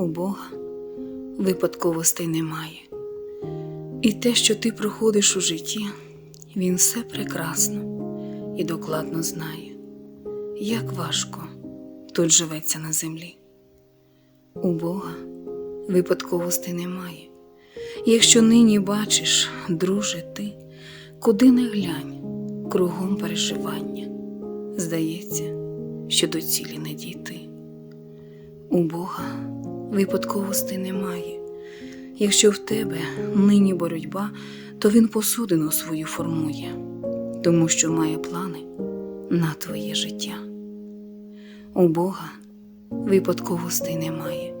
У Бога випадковостей немає. І те, що ти проходиш у житті, Він все прекрасно і докладно знає, як важко тут живеться на землі. У Бога випадковостей немає. Якщо нині бачиш, друже, ти, куди не глянь, кругом переживання, здається, що до цілі не дійти. У Бога випадковостей немає. Якщо в тебе нині боротьба, то він посудину свою формує, тому що має плани на твоє життя. У Бога випадковостей немає.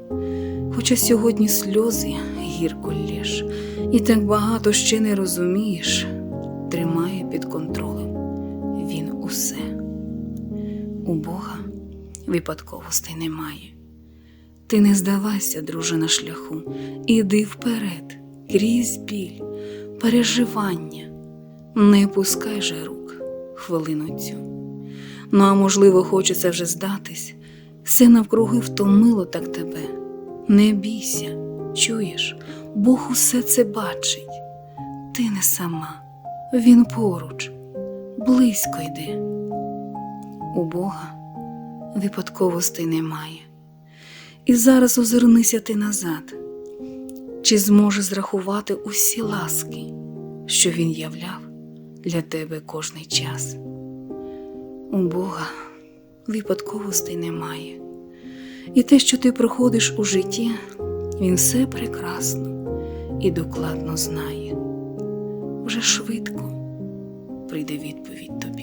Хоча сьогодні сльози гірко лєш, і так багато ще не розумієш, тримає під контролем він усе. У Бога випадковостей немає. Ти не здавайся, друже, на шляху, іди вперед, крізь біль, переживання, не пускай же рук хвилину цю. Ну, а можливо, хочеться вже здатись, все навкруги втомило так тебе. Не бійся, чуєш, Бог усе це бачить. Ти не сама, Він поруч, близько йди. У Бога випадковостей немає. І зараз озирнися ти назад, чи зможе зрахувати усі ласки, що він являв для тебе кожний час. У Бога випадковостей немає. І те, що ти проходиш у житті, він все прекрасно і докладно знає. Вже швидко прийде відповідь тобі.